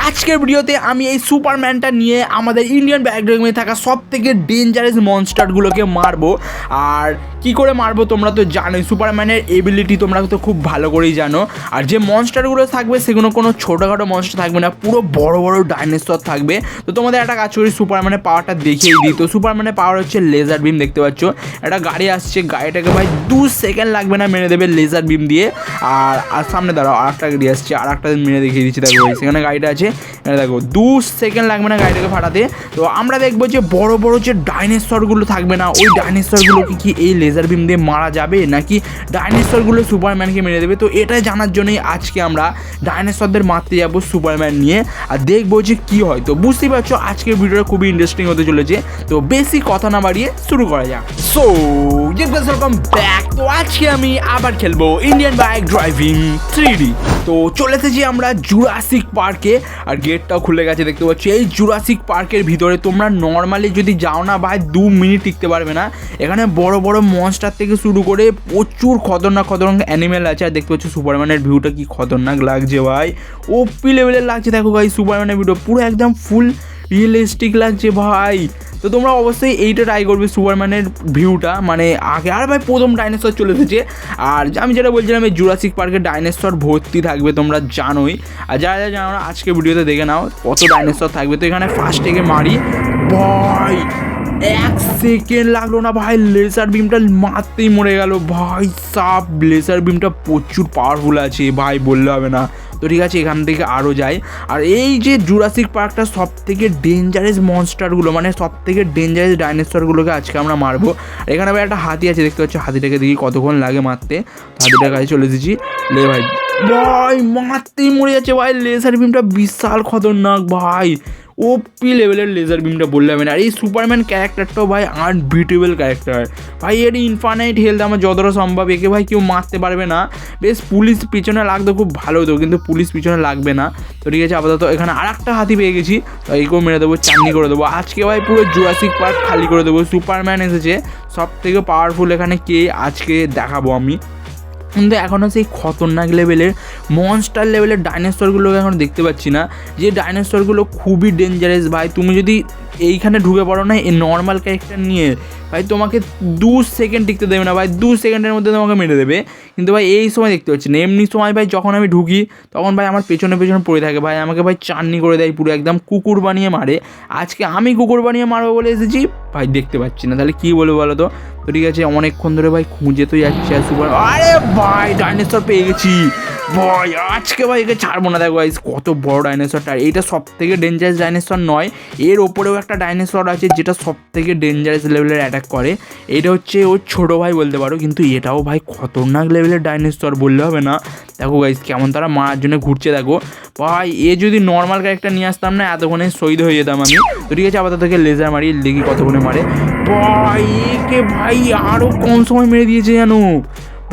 আজকের ভিডিওতে আমি এই সুপারম্যানটা নিয়ে আমাদের ইন্ডিয়ান ব্যাকগ্রাউন্ডে থাকা সব থেকে ডেঞ্জারাস মনস্টারগুলোকে মারবো। আর কি করে মারবো তোমরা তো জানোই। সুপারম্যানের এবিলিটি তোমরা তো খুব ভালো করেই জানো। আর যে মনস্টারগুলো থাকবে, সেগুলো কোনো ছোটোখাটো মনস্টার থাকবে না, পুরো বড় বড় ডাইনোসর থাকবে। তো তোমাদের একটা কাজ করি সুপারম্যানের পাওয়ারটা দেখিয়ে দিই। তো সুপারম্যানের পাওয়ার হচ্ছে লেজার বিম দেখতে পাচ্ছ? একটা গাড়ি আসছে, গাড়িটাকে ভাই দু সেকেন্ড লাগবে না, মেরে দেবে লেজার বিম দিয়ে। আর আর সামনে দাঁড়াও, আর একটা গাড়ি আসছে, আর একটা মেরে দেখিয়ে দিচ্ছি। দেখো সেখানে গাড়িটা আছে। দেখো, দু সেকেন্ড লাগবে না গাড়িটাকে ফাটাতে। তো আমরা দেখব যে বড় বড় যে ডাইনোসরগুলো থাকবে না, ওই ডাইনোসরগুলোকে কি এই লেজার বিম দিয়ে মারা যাবে নাকি ডাইনোসরগুলো সুপারম্যানকে মেরে দেবে? তো এটা জানার জন্যই আজকে আমরা ডাইনোসরদের মারতে যাব সুপারম্যান নিয়ে আর দেখব যে কি হয়। তো বুঝতেই পারছ, আজকের ভিডিওটা খুবই ইন্টারেস্টিং হতে চলেছে। তো বেশি কথা না বাড়িয়ে শুরু করা যাক। সো ওয়েলকাম ব্যাক তো আজকে আমি আবার খেলব ইন্ডিয়ান বাইক ড্রাইভিং থ্রি তো চলে এসেছি আমরা জুরাসিক পার্কে আর গেটটাও খুলে গেছে, দেখতে পাচ্ছি। এই জুরাসিক পার্কের ভিতরে তোমরা নর্মালি যদি যাও না ভাই, দু মিনিট টিকতে পারবে না। এখানে বড় বড় মনস্টার থেকে শুরু করে প্রচুর খতরনাক খতরনাক অ্যানিমেল আছে, আর দেখতে পাচ্ছ সুপারম্যানের ভিউটা কি খতরনাক লাগছে ভাই। ওপি লেভেলের লাগছে, দেখো ভাই সুপারম্যানের ভিডিও পুরো একদম ফুল রিয়েলিস্টিক লাগছে ভাই। তো তোমরা অবশ্যই এইটা ট্রাই করবে সুপারম্যানের ভিউটা মানে আগে, আর ভাই, প্রথম ডাইনোসর চলে এসেছে। আর আমি যেটা বলছিলাম, এই জুরাসিক পার্কে ডাইনোসর ভর্তি থাকবে তোমরা জানোই। আর যারা যারা জানো আজকে ভিডিওতে দেখে নাও কত ডাইনোসর থাকবে। তো এখানে ফার্স্ট থেকে মারি, ভাই এক সেকেন্ড লাগল না ভাই লেজার বিমটা মারতেই মরে গেল। ভাই সাপ লেজার বিমটা প্রচুর পাওয়ারফুল আছে, ভাই বললে হবে না। তো ঠিক আছে, এখান থেকে আরও যাই। আর এই যে জুরাসিক পার্কটা সব থেকে ডেঞ্জারাস মনস্টারগুলো মানে সব থেকে ডেঞ্জারাস ডাইনোসরগুলোকে আজকে আমরা মারবো। এখানে ভাই একটা হাতি আছে, দেখতে পাচ্ছি, হাতিটাকে দেখি কতক্ষণ লাগে মারতে। হাতিটার কাছে চলে এসেছি। লে ভাই ভাই, মারতেই মরে যাচ্ছে ভাই। লেজার বিমটা বিশাল খতরনাক ভাই। ওপি লেভেলের লেজার বিমটা বললে হবে না। আর এই সুপারম্যান ক্যারেক্টারটাও ভাই আনবিটেবল ক্যারেক্টার ভাই, এর ইনফানাইট হেলথ আমার যতটা সম্ভব। একে ভাই কেউ মারতে পারবে না। বেশ পুলিশ পিছনে লাগতো, খুব ভালো হতো। কিন্তু পুলিশ পিছনে লাগবে না। তো ঠিক আছে, আপাতত এখানে আর একটা হাতি পেয়ে গেছি। তো এইকেও মেরে দেবো চাননি করে দেবো। আজকে ভাই পুরো জুরাসিক পার্ক খালি করে দেবো। সুপারম্যান এসেছে। সব থেকে পাওয়ারফুল এখানে কে? আজকে দেখাবো আমি। কিন্তু এখনও সেই খতরনাক লেভেলের মনস্টার লেভেলের ডাইনোসরগুলোকে এখন দেখতে পাচ্ছি না। যে ডাইনোসরগুলো খুবই ডেঞ্জারাস ভাই, তুমি যদি এইখানে ঢুকে পড়ো না, এই নর্মাল ক্যারেক্টার নিয়ে। ভাই, তোমাকে দু সেকেন্ড টিকতে দেবে না, ভাই। দু সেকেন্ডের মধ্যে তোমাকে মেরে দেবে। কিন্তু ভাই, এই সময় দেখতে পাচ্ছি না। এমনি সময় ভাই, যখন আমি ঢুকি, তখন ভাই আমার পেছনে পেছনে পড়ে থাকে। ভাই, আমাকে ভাই চাননি করে দেয় পুরো, একদম কুকুর বানিয়ে মারে। আজকে আমি কুকুর বানিয়ে মারবো বলে এসেছি। ভাই, দেখতে পাচ্ছি না। তাহলে কী বলব বলো তো? তো ঠিক আছে, অনেকক্ষণ ধরে ভাই খুঁজে তো যাচ্ছে আর সুপার আরে ভাই ডাইনোসর পেয়ে গেছি। ভাই, আজকে ভাই একে ছাড়বো না। দেখো ভাই কত বড় ডাইনোসরটা এইটা সব থেকে ডেঞ্জারাস ডাইনোসর নয়। এর ওপরেও একটা ডাইনোসর আছে যেটা সব থেকে ডেঞ্জারাস লেভেলের অ্যাটাক করে। এটা হচ্ছে ওর ছোটো ভাই বলতে পারো, কিন্তু এটাও ভাই খতরনাক লেভেলের ডাইনোসর বললে হবে না। দেখো গাইস কেমন তারা মারার জন্য ঘুরছে, দেখো। ভাই, এ যদি নর্মাল ক্যারেক্টার নিয়ে আসতাম না, এতক্ষণে শহীদ হয়ে যেতাম আমি। তো ঠিক আছে, আপাতত থেকে লেজার মারি, দেখি কতক্ষণে মারে। ভাই, একে ভাই আরও কম সময় মেরে দিয়েছে জানো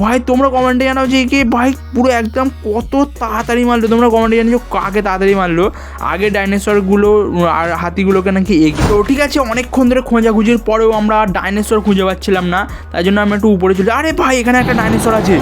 ভাই, তোমরা কমেন্টে জানাও যে একে ভাই, পুরো একদম কত তাড়াতাড়ি মারলো। তোমরা কমেন্টে জানিও কাকে তাড়াতাড়ি মারলো। আগে ডাইনোসরগুলো আর হাতিগুলোকে নাকি এগিয়ে তো ঠিক আছে, অনেকক্ষণ ধরে খোঁজাখুঁজির পরেও আমরা ডাইনোসর খুঁজে পাচ্ছিলাম না। তাই জন্য আমরা একটু উপরে চলে আরে ভাই, এখানে একটা ডাইনোসর আছে।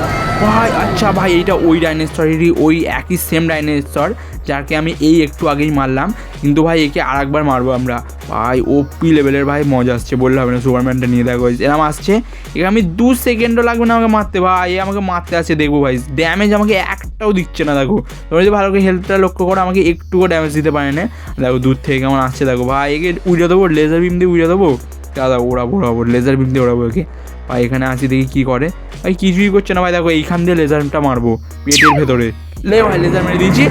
ভাই আচ্ছা ভাই, এইটা ওই ডাইনোসরেরই, ওই একই সেম ডাইনোসর, যাকে আমি এই একটু আগেই মারলাম। কিন্তু ভাই, একে আর একবার মারবো আমরা। ভাই ওপি লেভেলের ভাই, মজা আসছে, বললে হবে না সুপারম্যানটা নিয়ে দেখো। এরকম আসছে, এখানে আমি দু সেকেন্ডও লাগবে না আমাকে মারতে, ভাই আমাকে মারতে আসছে, দেখব ভাই। ড্যামেজ আমাকে একটাও দিচ্ছে না, দেখো। তোমরা যদি ভালো করে হেলথটা লক্ষ্য করো, আমাকে একটুও ড্যামেজ দিতে পারে না। দেখো, দূর থেকে কেমন আসছে, দেখো। ভাই, একে উড়ে দেবো লেজার বিম দিয়ে উড়ে দেবো? দাদা ওড়াবো ওড়াবো লেজার বিম দিয়ে ওড়াবো একে। ভাই, এখানে আসি, দেখি কী করে। ভাই, কিছুই করছে না, ভাই, দেখো, এইখান দিয়ে লেজারটা মারবো, পেটের ভেতরে। লে ভাই লেজার মেরে দিয়েছি।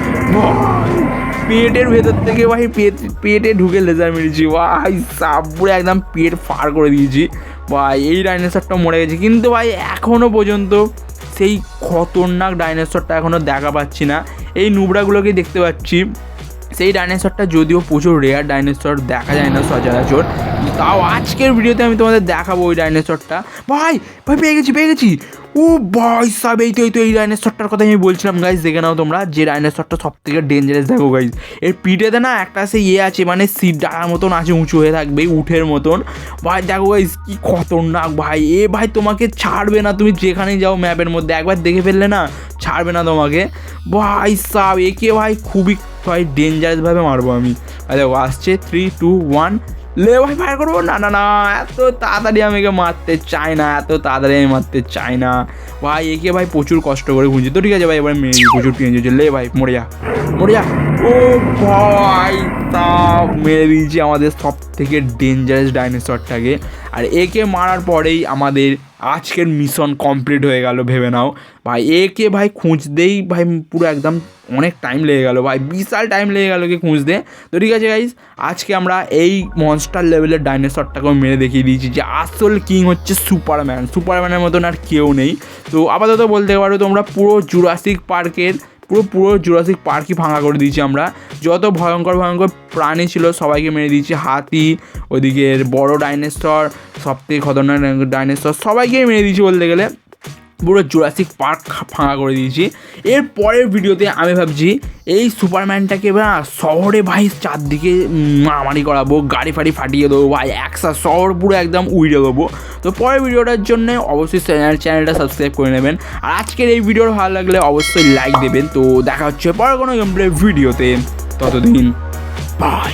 পেটের ভেতর থেকে ভাই পেট, পেটে ঢুকে লেজার মেরেছি। ভাই সাপুরে একদম পেট ফার করে দিয়েছি। ভাই, এই ডাইনোসরটা মরে গেছে। কিন্তু ভাই এখনও পর্যন্ত সেই খতরনাক ডাইনোসরটা এখনও দেখা পাচ্ছি না। এই নুবড়াগুলোকে দেখতে পাচ্ছি। সেই ডাইনোসরটা যদিও প্রচুর রেয়ার ডাইনোসর দেখা যায় না সচরাচর। তাও আজকের ভিডিওতে আমি তোমাদের দেখাবো ওই ডাইনোসরটা। ভাই ভাই, পেয়ে গেছি পেয়ে গেছি। ও ভাই, সাব, এই তো এই তো, এই ডাইনোসরটার কথা আমি বলছিলাম গাইজ দেখে নাও তোমরা, যে ডাইনোসরটা সব থেকে ডেঞ্জারাস দেখো গাইজ এর পিঠেতে না একটা সে ইয়ে আছে মানে সিট ডাকার মতন আছে, উঁচু হয়ে থাকবে, উঠের মতন। ভাই, দেখো গাইজ কি খতরনাক, ভাই। এ ভাই, তোমাকে ছাড়বে না, তুমি যেখানে যাও ম্যাপের মধ্যে, একবার দেখে ফেললে না ছাড়বে না তোমাকে। ভাই, সাব, একে ভাই, খুবই, ভাই ডেঞ্জারাসভাবে মারবো আমি। ও আসছে থ্রি টু ওয়ান লে, ভাই ফায়ার করব? না না না, এত তাড়াতাড়ি আমাকে মারতে চাই না, এত তাড়াতাড়ি আমি মারতে চাই না। ভাই, একে, ভাই, প্রচুর কষ্ট করে খুঁজছে। তো ঠিক আছে, ভাই, এবার মেয়ে প্রচুর পেঁচ হচ্ছে লে, ভাই, মরে যা, মরে ও ভাই তা মেরে দিয়েছি আমাদের সব থেকে ডেঞ্জারাস ডাইনোসরটাকে আর একে মারার পরেই আমাদের আজকের মিশন কমপ্লিট হয়ে গেল, ভেবে নাও। ভাই, একে ভাই খুঁজতেই ভাই পুরো একদম অনেক টাইম লেগে গেল। ভাই, বিশাল টাইম লেগে গেল কি খুঁজতে। তো ঠিক আছে গাইজ আজকে আমরা এই মনস্টার লেভেলের ডাইনোসরটাকেও মেরে দেখিয়ে দিয়েছি যে আসল কিং হচ্ছে সুপারম্যান সুপারম্যানের মতন আর কেউ নেই। তো আপাতত বলতে পারো তোমরা পুরো জুরাসিক পার্কের পুরো পুরো জুরাসিক পার্কই ভাঙা করে দিয়েছি আমরা। যত ভয়ঙ্কর ভয়ঙ্কর প্রাণী ছিল, সবাইকে মেরে দিয়েছি। হাতি ওদিকে বড় ডাইনোসর সবথেকে খতরনাক ডাইনোসর সবাইকেই মেরে দিয়েছি বলতে গেলে। পুরো জুরাসিক পার্ক ফাঁকা করে দিয়েছি। এর পরের ভিডিওতে আমি ভাবছি, এই সুপারম্যানটাকে না শহরে ভাই চারদিকে মারামারি করাবো, গাড়ি ফাড়ি ফাটিয়ে দেবো, ভাই একসা শহর পুরো একদম উড়ে দেবো। তো পরের ভিডিওটার জন্য অবশ্যই চ্যানেল চ্যানেলটা সাবস্ক্রাইব করে নেবেন। আর আজকের এই ভিডিওর ভালো লাগলে অবশ্যই লাইক দেবেন। তো দেখা হচ্ছে পরে কোনো গেমপ্লে ভিডিওতে। ততদিন বাই